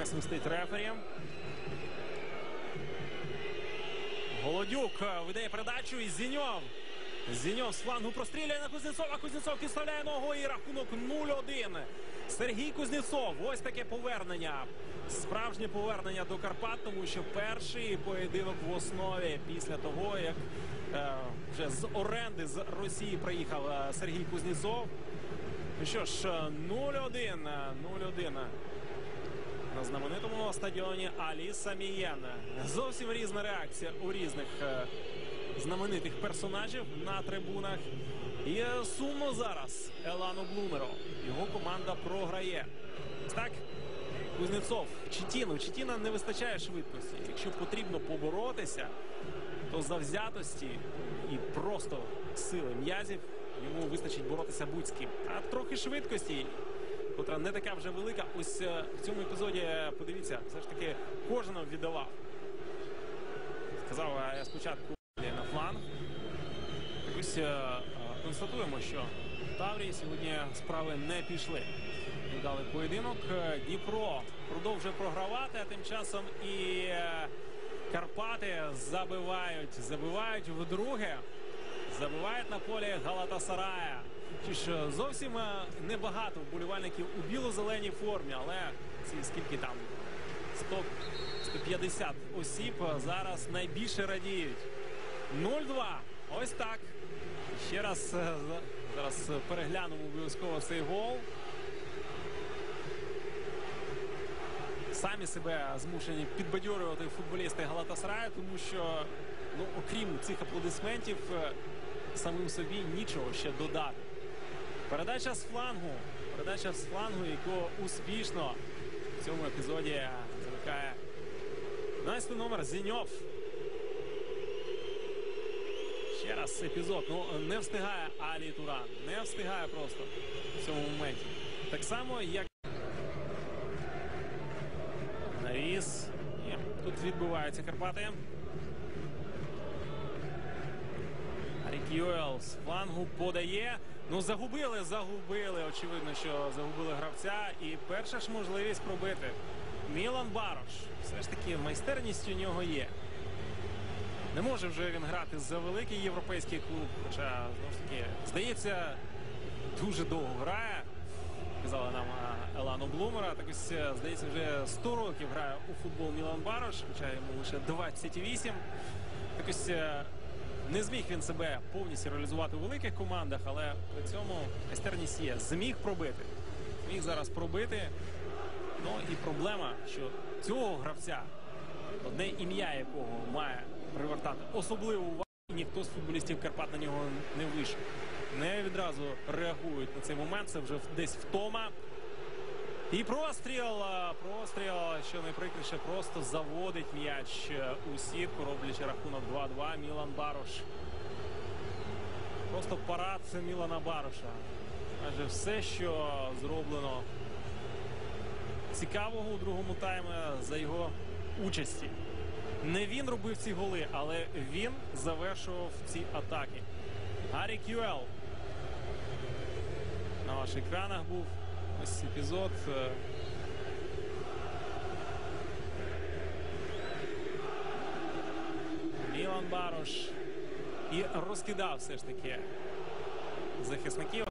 не свистить рефері. Голодюк е, видає передачу і Зіньов. Зіньов з флангу простріляє на Кузнєцова. Кузнєцов підставляє ногу і рахунок 0-1. Сергій Кузнєцов. Ось таке повернення. Справжнє повернення до Карпат, тому що перший поєдинок в основі після того, як е, вже з оренди з Росії приїхав е, Сергій Кузнєцов. Ну що ж, е, 0-1. е, 0-1 на знаменитому стадіоні Алі Самієн. Зовсім різна реакція у різних е, знаменитих персонажів на трибунах. І сумно зараз Елану Блумеро. Його команда програє. Так, Кузнєцов, Читіну. Читіна не вистачає швидкості. Якщо потрібно поборотися, то завзятості і просто сили м'язів йому вистачить боротися будь з ким. А трохи швидкості котра не така вже велика. Ось е, в цьому епізоді, подивіться, все ж таки кожен віддавав. Сказав я спочатку на фланг. Ось е, е, констатуємо, що Таврії сьогодні справи не пішли. Дали поєдинок. Дніпро продовжує програвати, а тим часом і Карпати забивають. Забивають вдруге. Забивають на полі Галатасарая. Чи ж зовсім е, небагато вболівальників у біло-зеленій формі, але ці скільки там 100, 150 осіб е, зараз найбільше радіють. 0-2. Ось так. Ще раз е, зараз переглянемо обов'язково цей гол. Самі себе змушені підбадьорювати футболісти Галатасараю, тому що, ну, окрім цих аплодисментів, самим собі нічого ще додати. Передача з флангу. Передача з флангу, яку успішно в цьому епізоді замикає 12 номер Зіньов. Ще раз епізод. Ну, не встигає Алі Туран. Не встигає просто в цьому моменті. Так само, як Навіс. Ні, Тут відбуваються Карпати. Рік Юел з флангу подає. Ну, загубили, загубили. Очевидно, що загубили гравця. І перша ж можливість пробити. Мілан Барош. Все ж таки, майстерність у нього є. Не може вже він грати за великий європейський клуб. Хоча, знову ж таки, здається, дуже довго грає. Казала нам Елану Блумера. Так ось, е, здається, вже 100 років грає у футбол Мілан Барош, хоча йому лише 28. Так ось е, не зміг він себе повністю реалізувати у великих командах, але при цьому майстерність є. Зміг пробити. Зміг зараз пробити. Ну і проблема, що цього гравця, одне ім'я якого має привертати особливу увагу, ніхто з футболістів Карпат на нього не вийшов. Не відразу реагують на цей момент. Це вже десь втома. І простріл, простріл, що найприкріше, просто заводить м'яч е, у сітку, роблячи рахунок 2-2. Мілан Барош. Просто парад Мілана Бароша. Адже все, що зроблено цікавого у другому таймі за його участі. Не він робив ці голи, але він завершував ці атаки. Гаррі Кюел на ваших екранах був ось епізод. е, Мілан Барош і розкидав все ж таки захисників.